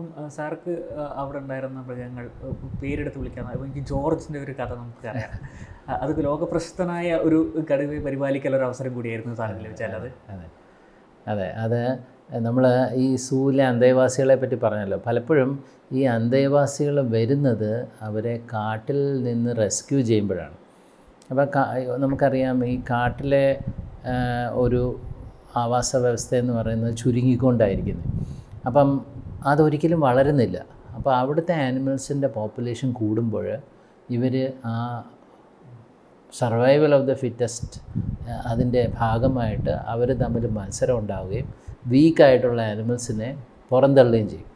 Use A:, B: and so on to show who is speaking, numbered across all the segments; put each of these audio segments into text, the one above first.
A: അപ്പം ആ, സാർക്ക് അവിടെ ഉണ്ടായിരുന്ന മൃഗങ്ങൾ പേരെടുത്ത് വിളിക്കാൻ ഇപ്പം എനിക്ക് ജോർജിന്റെ ഒരു കഥ നമുക്ക് അറിയാം. അത് ലോകപ്രശസ്തനായ ഒരു കടുവയെ പരിപാലിക്കാൻ ഒരു അവസരം കൂടിയായിരുന്നു സാറിന് ലഭിച്ചാൽ അത്
B: അതെ. അതെ അത് നമ്മൾ ഈ സൂല അന്തേവാസികളെ പറ്റി പറഞ്ഞല്ലോ. പലപ്പോഴും ഈ അന്തേവാസികൾ വരുന്നത് അവരെ കാട്ടിൽ നിന്ന് റെസ്ക്യൂ ചെയ്യുമ്പോഴാണ്. അപ്പോൾ നമുക്കറിയാം ഈ കാട്ടിലെ ഒരു ആവാസ വ്യവസ്ഥ എന്ന് പറയുന്നത് ചുരുങ്ങിക്കൊണ്ടായിരിക്കുന്നത് അപ്പം അതൊരിക്കലും വളരുന്നില്ല. അപ്പോൾ അവിടുത്തെ ആനിമൽസിന്റെ പോപ്പുലേഷൻ കൂടുമ്പോൾ ഇവർ ആ സർവൈവൽ ഓഫ് ദ ഫിറ്റസ്റ്റ് അതിന്റെ ഭാഗമായിട്ട് അവർ തമ്മിൽ മത്സരം ഉണ്ടാവുകയും വീക്കായിട്ടുള്ള ആനിമൽസിനെ പുറന്തള്ളുകയും ചെയ്യും.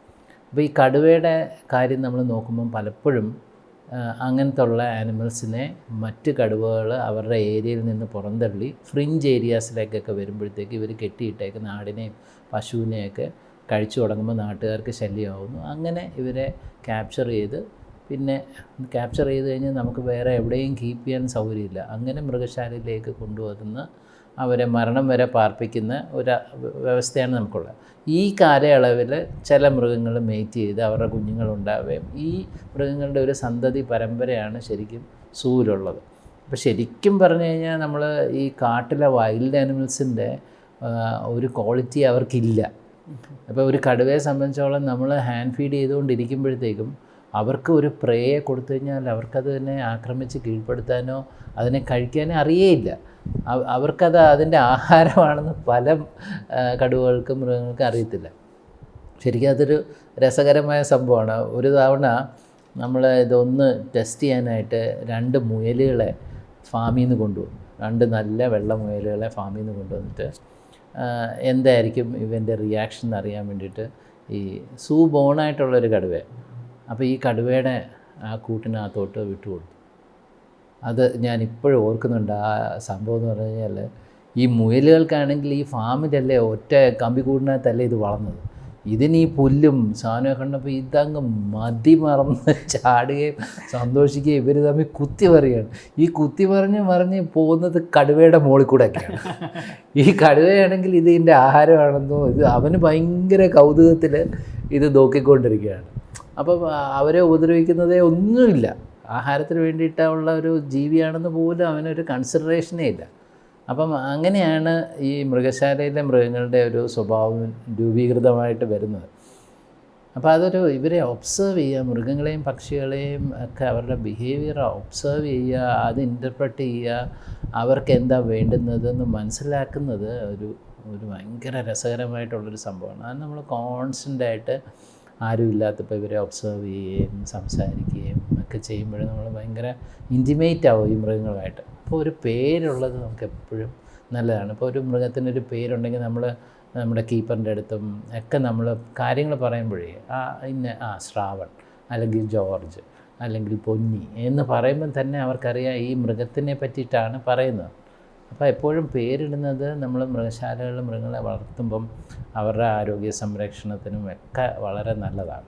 B: അപ്പോൾ ഈ കടുവയുടെ കാര്യം നമ്മൾ നോക്കുമ്പം പലപ്പോഴും അങ്ങനത്തെ ഉള്ള ആനിമൽസിനെ മറ്റ് കടുവകൾ അവരുടെ ഏരിയയിൽ നിന്ന് പുറന്തള്ളി ഫ്രിഞ്ച് ഏരിയാസിലേക്കൊക്കെ വരുമ്പോഴത്തേക്ക് ഇവർ കെട്ടിയിട്ടേക്കുന്ന ആടിനെയും പശുവിനെയൊക്കെ കഴിച്ചു തുടങ്ങുമ്പോൾ നാട്ടുകാർക്ക് ശല്യമാവുന്നു. അങ്ങനെ ഇവരെ ക്യാപ്ചർ ചെയ്ത് പിന്നെ ക്യാപ്ചർ ചെയ്ത് കഴിഞ്ഞാൽ നമുക്ക് വേറെ എവിടെയും കീപ്പ് ചെയ്യാൻ സൗകര്യമില്ല. അങ്ങനെ മൃഗശാലയിലേക്ക് കൊണ്ടുവരുന്ന അവരെ മരണം വരെ പാർപ്പിക്കുന്ന ഒരു വ്യവസ്ഥയാണ് നമുക്കുള്ളത്. ഈ കാലയളവിൽ ചില മൃഗങ്ങൾ മേറ്റ് ചെയ്ത് അവരുടെ കുഞ്ഞുങ്ങളുണ്ടാവുകയും ഈ മൃഗങ്ങളുടെ ഒരു സന്തതി പരമ്പരയാണ് ശരിക്കും സൂവിലുള്ളത് അപ്പോൾ ശരിക്കും പറഞ്ഞു കഴിഞ്ഞാൽ നമ്മൾ ഈ കാട്ടിലെ വൈൽഡ് ആനിമൽസിന്റെ ഒരു ക്വാളിറ്റി അവർക്കില്ല. അപ്പോൾ ഒരു കടുവയെ സംബന്ധിച്ചോളം നമ്മൾ ഹാൻഡ് ഫീഡ് ചെയ്തുകൊണ്ടിരിക്കുമ്പോഴത്തേക്കും അവർക്ക് ഒരു പ്രേയെ കൊടുത്തു കഴിഞ്ഞാൽ അവർക്കത് തന്നെ ആക്രമിച്ച് കീഴ്പ്പെടുത്താനോ അതിനെ കഴിക്കാനോ അറിയേയില്ല. അവർക്കത് അതിന്റെ ആഹാരമാണെന്ന് പല കടുവകൾക്കും മൃഗങ്ങൾക്കും അറിയത്തില്ല. ശരിക്കും അതൊരു രസകരമായ സംഭവമാണ്. ഒരു തവണ നമ്മൾ ഇതൊന്ന് ടെസ്റ്റ് ചെയ്യാനായിട്ട് രണ്ട് മുയലുകളെ ഫാമിൽ നിന്ന് കൊണ്ടുവന്നു. രണ്ട് നല്ല വെള്ള മുയലുകളെ ഫാമിൽ നിന്ന് കൊണ്ടുവന്നിട്ട് എന്തായിരിക്കും ഇവന്റെ റിയാക്ഷൻ അറിയാൻ വേണ്ടിയിട്ട് ഈ സൂ ബോണായിട്ടുള്ളൊരു കടുവ അപ്പോൾ ഈ കടുവയുടെ ആ കൂട്ടിനകത്തോട്ട് വിട്ടുകൊടുത്തു അത് ഞാൻ ഇപ്പോഴും ഓർക്കുന്നുണ്ട്. ആ സംഭവം എന്ന് പറഞ്ഞു കഴിഞ്ഞാൽ ഈ മുയലുകൾക്കാണെങ്കിൽ ഈ ഫാമിലല്ലേ ഒറ്റ കമ്പി കമ്പിക്കൂടിനകത്തല്ലേ ഇത് വളർന്നത്? ഇതിന് പുല്ലും സാധനമൊക്കെ കണ്ടപ്പോൾ ഇതങ്ങ് മതി മറന്ന് ചാടുകയും സന്തോഷിക്കുകയും ഇവർ തമ്മിൽ കുത്തി പറയുകയാണ്. ഈ കുത്തി പറഞ്ഞ് മറിഞ്ഞ് പോകുന്നത് കടുവയുടെ മുകളിൽ കൂടെയൊക്കെയാണ് ഈ കടുവയാണെങ്കിൽ ഇത് ഇതിന്റെ ആഹാരമാണെന്നോ ഇത് അവന് ഭയങ്കര കൗതുകത്തിൽ ഇത് നോക്കിക്കൊണ്ടിരിക്കുകയാണ്. അപ്പം അവരെ ഉപദ്രവിക്കുന്നതേ ഒന്നുമില്ല. ആഹാരത്തിന് വേണ്ടിയിട്ടുള്ള ഒരു ജീവിയാണെന്ന് പോലും അവനൊരു കൺസിഡറേഷനേ ഇല്ല. അപ്പം അങ്ങനെയാണ് ഈ മൃഗശാലയിലെ മൃഗങ്ങളുടെ ഒരു സ്വഭാവം രൂപീകൃതമായിട്ട് വരുന്നത്. അപ്പോൾ അതൊരു ഇവരെ ഒബ്സേർവ് ചെയ്യുക മൃഗങ്ങളെയും പക്ഷികളെയും ഒക്കെ അവരുടെ ബിഹേവിയർ ഒബ്സേർവ് ചെയ്യുക അത് ഇന്റർപ്രറ്റ് ചെയ്യുക അവർക്ക് എന്താ വേണ്ടുന്നതെന്ന് മനസ്സിലാക്കുന്നത് ഒരു ഒരു ഭയങ്കര രസകരമായിട്ടുള്ളൊരു സംഭവമാണ്. അത് നമ്മൾ കോൺസ്റ്റന്റായിട്ട് ആരും ഇല്ലാത്തപ്പോൾ ഇവരെ ഒബ്സേർവ് ചെയ്യുകയും സംസാരിക്കുകയും ഒക്കെ ചെയ്യുമ്പോൾ നമ്മൾ ഭയങ്കര ഇന്റിമേറ്റ് ആവും ഈ മൃഗങ്ങളുമായിട്ട് അപ്പോൾ ഒരു പേരുള്ളത് നമുക്ക് എപ്പോഴും നല്ലതാണ്. ഇപ്പോൾ ഒരു മൃഗത്തിനൊരു പേരുണ്ടെങ്കിൽ നമ്മൾ നമ്മുടെ കീപ്പറിന്റെ അടുത്തും ഒക്കെ നമ്മൾ കാര്യങ്ങൾ പറയുമ്പോഴേ ആ ഇന്ന ആ ശ്രാവൺ അല്ലെങ്കിൽ ജോർജ് അല്ലെങ്കിൽ പൊന്നി എന്ന് പറയുമ്പം തന്നെ അവർക്കറിയാം ഈ മൃഗത്തിനെ പറ്റിയിട്ടാണ് പറയുന്നത്. അപ്പോൾ എപ്പോഴും പേരിടുന്നത് നമ്മൾ മൃഗശാലകളിൽ മൃഗങ്ങളെ വളർത്തുമ്പം അവരുടെ ആരോഗ്യ സംരക്ഷണത്തിനും ഒക്കെ വളരെ നല്ലതാണ്.